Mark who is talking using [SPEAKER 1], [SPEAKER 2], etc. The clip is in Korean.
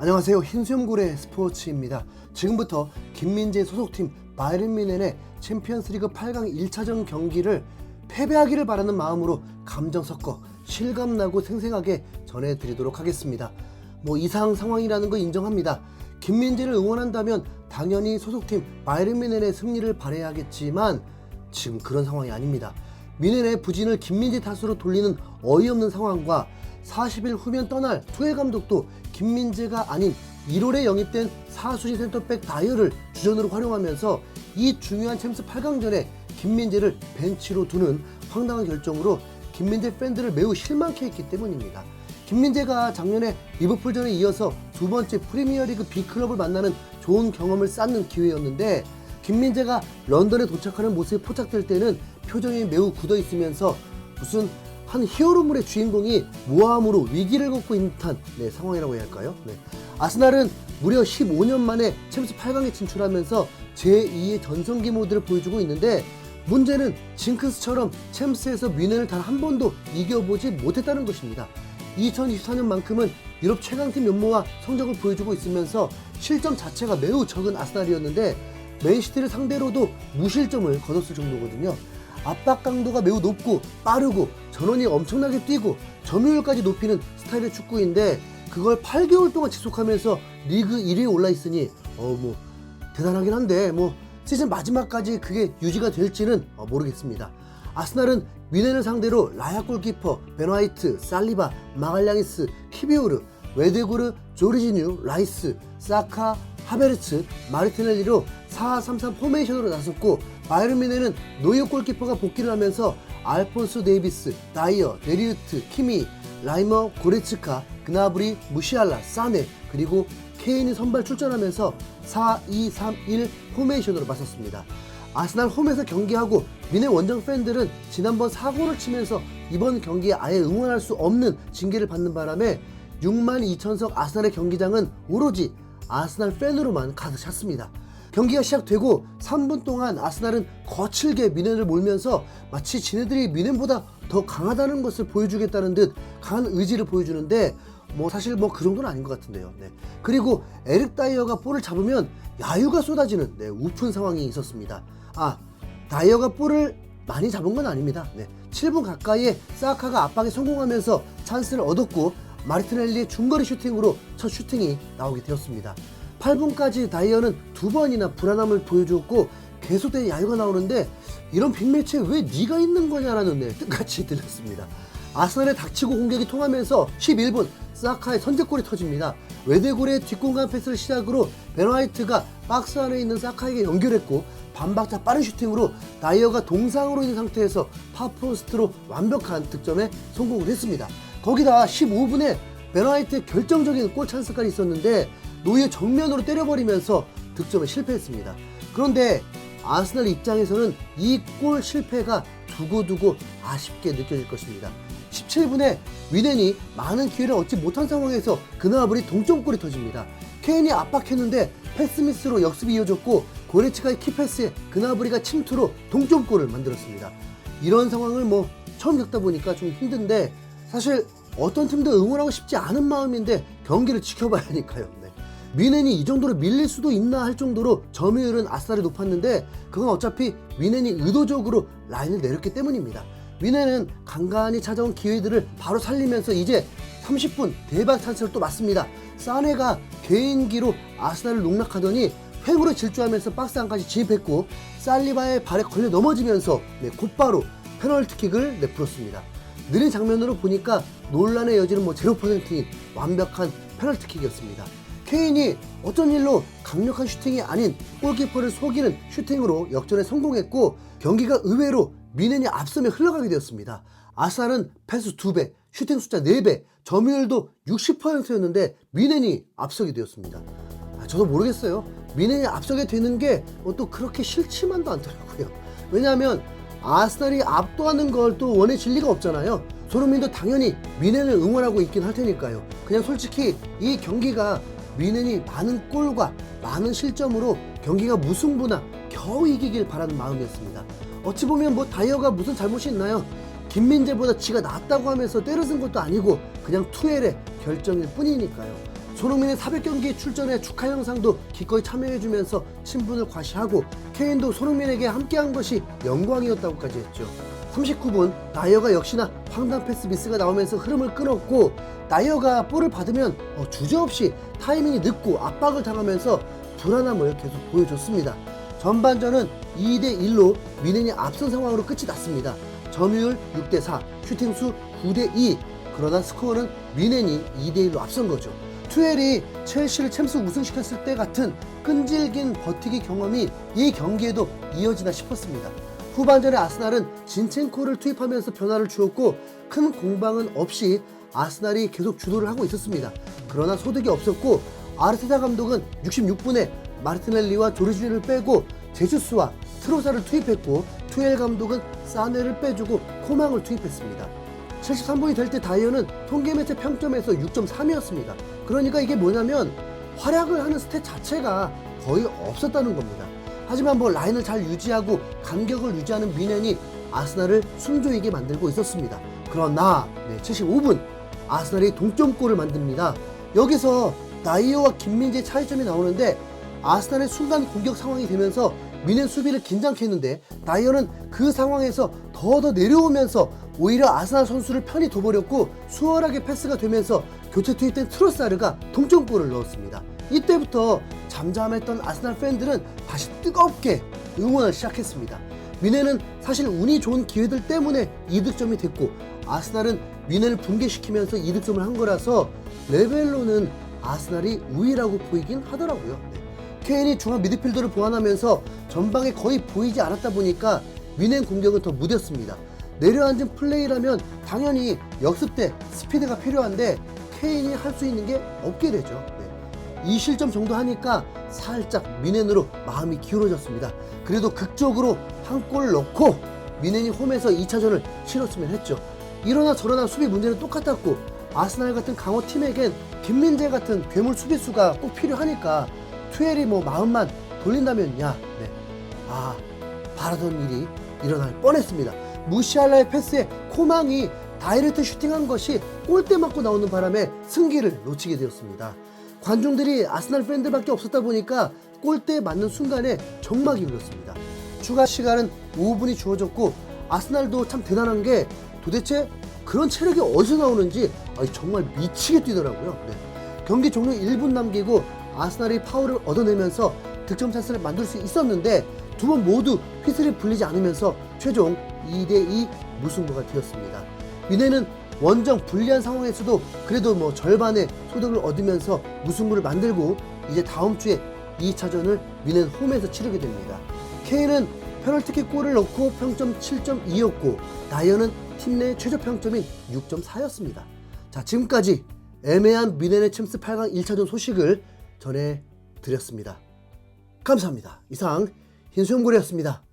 [SPEAKER 1] 안녕하세요. 흰수염고래 스포츠입니다. 지금부터 김민재 소속팀 바이른 뮌헨의 챔피언스리그 8강 1차전 경기를 패배하기를 바라는 마음으로 감정 섞어 실감나고 생생하게 전해드리도록 하겠습니다. 뭐 이상 상황이라는 거 인정합니다. 김민재를 응원한다면 당연히 소속팀 바이른 뮌헨의 승리를 바라야겠지만 지금 그런 상황이 아닙니다. 뮌헨의 부진을 김민재 탓으로 돌리는 어이없는 상황과 40일 후면 떠날 투엘 감독도 김민재가 아닌 1월에 영입된 사수지 센터백 다이어를 주전으로 활용하면서 이 중요한 챔스 8강전에 김민재를 벤치로 두는 황당한 결정으로 김민재 팬들을 매우 실망케 했기 때문입니다. 김민재가 작년에 리버풀전에 이어서 두 번째 프리미어리그 B클럽을 만나는 좋은 경험을 쌓는 기회였는데 김민재가 런던에 도착하는 모습이 포착될 때는 표정이 매우 굳어 있으면서 무슨 한 히어로물의 주인공이 모함으로 위기를 겪고 있는 듯한 네, 상황이라고 해야 할까요? 네. 아스날은 무려 15년 만에 챔스 8강에 진출하면서 제2의 전성기 모드를 보여주고 있는데 문제는 징크스처럼 챔스에서 뮌헨을 단 한 번도 이겨보지 못했다는 것입니다. 2024년만큼은 유럽 최강팀 면모와 성적을 보여주고 있으면서 실점 자체가 매우 적은 아스날이었는데 맨시티를 상대로도 무실점을 거뒀을 정도거든요. 압박 강도가 매우 높고 빠르고 전원이 엄청나게 뛰고 점유율까지 높이는 스타일의 축구인데 그걸 8개월 동안 지속하면서 리그 1위에 올라 있으니 어 뭐 대단하긴 한데 뭐 시즌 마지막까지 그게 유지가 될지는 어, 모르겠습니다. 아스날은 뮌헨을 상대로 라야 골키퍼, 베노하이트, 살리바, 마갈량이스, 키비오르, 웨데구르, 조르지뉴, 라이스, 사카, 하베르츠, 마르티넬리로 4-3-3 포메이션으로 나섰고 바이른 뮌헨은 노이어 골키퍼가 복귀를 하면서 알폰소 데이비스, 다이어, 데리우트, 키미, 라이머, 고레츠카, 그나브리, 무시알라, 사네 그리고 케인이 선발 출전하면서 4-2-3-1 포메이션으로 맞섰습니다. 아스날 홈에서 경기하고 뮌헨 원정 팬들은 지난번 사고를 치면서 이번 경기에 아예 응원할 수 없는 징계를 받는 바람에 6만 2천석 아스날의 경기장은 오로지 아스날 팬으로만 가득 찼습니다. 경기가 시작되고 3분 동안 아스날은 거칠게 뮌헨을 몰면서 마치 지네들이 뮌헨보다 더 강하다는 것을 보여주겠다는 듯 강한 의지를 보여주는데 뭐 사실 뭐 그 정도는 아닌 것 같은데요. 네. 그리고 에릭 다이어가 볼을 잡으면 야유가 쏟아지는 네, 우픈 상황이 있었습니다. 아 다이어가 볼을 많이 잡은 건 아닙니다. 네. 7분 가까이에 사카가 압박에 성공하면서 찬스를 얻었고 마르티넬리의 중거리 슈팅으로 첫 슈팅이 나오게 되었습니다. 8분까지 다이어는 두 번이나 불안함을 보여주었고 계속된 야유가 나오는데 이런 빅매치에 왜 네가 있는 거냐라는 네, 뜻같이 들렸습니다. 아스날의 닥치고 공격이 통하면서 11분 사카의 선제골이 터집니다. 외대골의 뒷공간 패스를 시작으로 베너하이트가 박스 안에 있는 사카에게 연결했고 반박자 빠른 슈팅으로 다이어가 동상으로 있는 상태에서 파포스트로 완벽한 득점에 성공을 했습니다. 거기다 15분에 베너하이트의 결정적인 골 찬스까지 있었는데 노이의 정면으로 때려버리면서 득점에 실패했습니다. 그런데 아스날 입장에서는 이 골 실패가 두고두고 아쉽게 느껴질 것입니다. 17분에 위넨이 많은 기회를 얻지 못한 상황에서 그나브리 동점골이 터집니다. 케인이 압박했는데 패스미스로 역습이 이어졌고 고레츠카의 키패스에 그나브리가 침투로 동점골을 만들었습니다. 이런 상황을 뭐 처음 겪다 보니까 좀 힘든데 사실 어떤 팀도 응원하고 싶지 않은 마음인데 경기를 지켜봐야 하니까요. 네. 뮌헨이 이 정도로 밀릴 수도 있나 할 정도로 점유율은 아싸리 높았는데 그건 어차피 뮌헨이 의도적으로 라인을 내렸기 때문입니다. 뮌헨은 간간히 찾아온 기회들을 바로 살리면서 이제 30분 대박 찬스를 또 맞습니다. 사네가 개인기로 아스날을 농락하더니 횡으로 질주하면서 박스 안까지 진입했고 살리바의 발에 걸려 넘어지면서 네, 곧바로 페널티킥을 내풀었습니다. 느린 장면으로 보니까 논란의 여지는 뭐 0%인 완벽한 페널티킥이었습니다. 케인이 어떤 일로 강력한 슈팅이 아닌 골키퍼를 속이는 슈팅으로 역전에 성공했고 경기가 의외로 미넨이 앞서며 흘러가게 되었습니다. 아스날은 패스 2배, 슈팅 숫자 4배, 점유율도 60%였는데 미넨이 앞서게 되었습니다. 아, 저도 모르겠어요. 미넨이 앞서게 되는 게 또 그렇게 싫지만도 않더라고요. 왜냐하면 아스날이 압도하는 걸 또 원해질 리가 없잖아요. 손흥민도 당연히 미넨을 응원하고 있긴 할 테니까요. 그냥 솔직히 이 경기가 미넨이 많은 골과 많은 실점으로 경기가 무승부나 겨우 이기길 바라는 마음이었습니다. 어찌 보면 뭐 다이어가 무슨 잘못이 있나요? 김민재보다 지가 낫다고 하면서 때려쓴 것도 아니고 그냥 투엘의 결정일 뿐이니까요. 손흥민의 400경기 출전에 축하 영상도 기꺼이 참여해주면서 친분을 과시하고 케인도 손흥민에게 함께한 것이 영광이었다고까지 했죠. 39분 나이어가 역시나 황당 패스 미스가 나오면서 흐름을 끊었고 나이어가 볼을 받으면 어, 주저없이 타이밍이 늦고 압박을 당하면서 불안함을 계속 보여줬습니다. 전반전은 2대1로 미넨이 앞선 상황으로 끝이 났습니다. 점유율 6대4, 슈팅수 9대2. 그러나 스코어는 미넨이 2대1로 앞선 거죠. 투엘이 첼시를 챔스 우승시켰을 때 같은 끈질긴 버티기 경험이 이 경기에도 이어지나 싶었습니다. 후반전에 아스날은 진첸코를 투입하면서 변화를 주었고 큰 공방은 없이 아스날이 계속 주도를 하고 있었습니다. 그러나 소득이 없었고 아르테타 감독은 66분에 마르티넬리와 조르지니를 빼고 제주스와 트로사를 투입했고 투엘 감독은 사네를 빼주고 코망을 투입했습니다. 73분이 될 때 다이어는 통계 매체 평점에서 6.3이었습니다. 그러니까 이게 뭐냐면 활약을 하는 스탯 자체가 거의 없었다는 겁니다. 하지만 뭐 라인을 잘 유지하고 간격을 유지하는 미넨이 아스날을 숨조이게 만들고 있었습니다. 그러나 네, 75분 아스날이 동점골을 만듭니다. 여기서 나이어와 김민재의 차이점이 나오는데 아스날의 순간 공격 상황이 되면서 미넨 수비를 긴장케 했는데 나이어는 그 상황에서 더더 내려오면서 오히려 아스날 선수를 편히 둬버렸고 수월하게 패스가 되면서 교체 투입된 트로사르가 동점골을 넣었습니다. 이때부터 잠잠했던 아스날 팬들은 다시 뜨겁게 응원을 시작했습니다. 미넨은 사실 운이 좋은 기회들 때문에 이득점이 됐고 아스날은 미넨을 붕괴시키면서 이득점을 한 거라서 레벨로는 아스날이 우위라고 보이긴 하더라고요. 네. 케인이 중앙 미드필더를 보완하면서 전방에 거의 보이지 않았다 보니까 미넨 공격은 더 무뎠습니다. 내려앉은 플레이라면 당연히 역습 때 스피드가 필요한데 케인이 할 수 있는 게 없게 되죠. 네. 이 실점 정도 하니까 살짝 미넨으로 마음이 기울어졌습니다. 그래도 극적으로 한 골 넣고 미넨이 홈에서 2차전을 치렀으면 했죠. 이러나 저러나 수비 문제는 똑같았고 아스날 같은 강호 팀에겐 김민재 같은 괴물 수비수가 꼭 필요하니까 투엘이 뭐 마음만 돌린다면야 네. 아 바라던 일이 일어날 뻔했습니다. 무시할라의 패스에 코망이 다이렉트 슈팅한 것이 골대 맞고 나오는 바람에 승기를 놓치게 되었습니다. 관중들이 아스날 팬들밖에 없었다 보니까 골대에 맞는 순간에 정막이 울렸습니다. 추가 시간은 5분이 주어졌고 아스날도 참 대단한 게 도대체 그런 체력이 어디서 나오는지 정말 미치게 뛰더라고요. 네. 경기 종료 1분 남기고 아스날이 파울을 얻어내면서 득점 찬스를 만들 수 있었는데 두 번 모두 휘슬이 불리지 않으면서 최종 2대2 무승부가 되었습니다. 미네는 원정 불리한 상황에서도 그래도 뭐 절반의 소득을 얻으면서 무승부를 만들고 이제 다음 주에 2차전을 미넨 홈에서 치르게 됩니다. 케인은 페널티킥 골을 넣고 평점 7.2였고 나이어는 팀내 최저 평점인 6.4였습니다. 자 지금까지 애매한 미넨의 챔스 8강 1차전 소식을 전해드렸습니다. 감사합니다. 이상 흰수염고래였습니다.